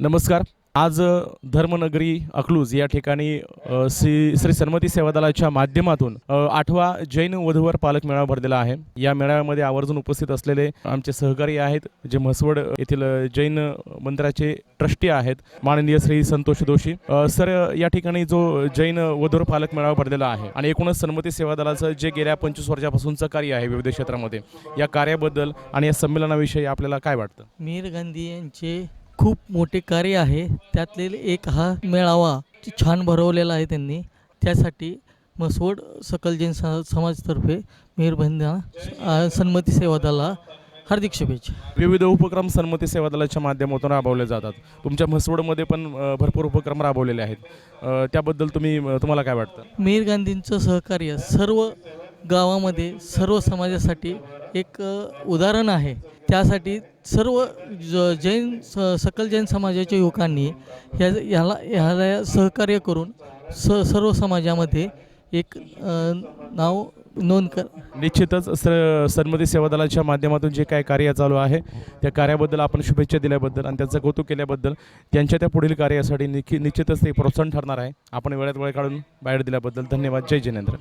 नमस्कार. आज धर्मनगरी अकलूज या ठिकाणी श्री श्री सन्मती सेवा दलाच्या माध्यमातून आठवा जैन वधूवर पालक मेळावा भरलेला आहे. या मेळाव्यामध्ये आवर्जून उपस्थित असलेले आमचे सहकारी आहेत जे म्हसवड येथील जैन मंदिराचे ट्रस्टी आहेत माननीय श्री संतोष जोशी. सर या ठिकाणी जो जैन वधूर पालक मेळावा भरलेला आहे आणि एकूणच सन्मती सेवा दलाचं जे गेल्या पंचवीस वर्षापासूनचं कार्य आहे विविध क्षेत्रामध्ये या कार्याबद्दल आणि या संमेलनाविषयी आपल्याला काय वाटतं? मीर गांधी यांचे खूप मोठे कार्य आहे. त्यातले एक हा मेळावा छान भरवलेला आहे त्यांनी. त्यासाठी मसवड सकल जैन स- समाजतर्फे मेहरबंदा सन्मती सेवा दला हार्दिक शुभेच्छा. विविध उपक्रम सन्मती सेवा दलाच्या माध्यमातून राबवले जातात. तुमच्या म्हसवडमध्ये पण भरपूर उपक्रम राबवलेले आहेत. त्याबद्दल तुम्ही तुम्हाला काय वाटतं? मीर गांधींचं सहकार्य सर्व गावामध्ये सर्व समाजासाठी एक उदाहरण आहे. त्यासाठी सर्व ज जैन स सकल जैन समाजाच्या युवकांनी ह्या ह्याला ह्याला सहकार्य करून स सर्व समाजामध्ये एक नाव नोंद कर निश्चितच स सन्मती सेवा दलाच्या माध्यमातून जे काय कार्य चालू आहे त्या कार्याबद्दल आपण शुभेच्छा दिल्याबद्दल आणि त्यांचं कौतुक केल्याबद्दल त्यांच्या त्या पुढील कार्यासाठी निश्चित निश्चितच ते प्रोत्साहन ठरणार आहे. आपण वेळात वेळ काढून बाहेर दिल्याबद्दल धन्यवाद. जय जिनेंद्र.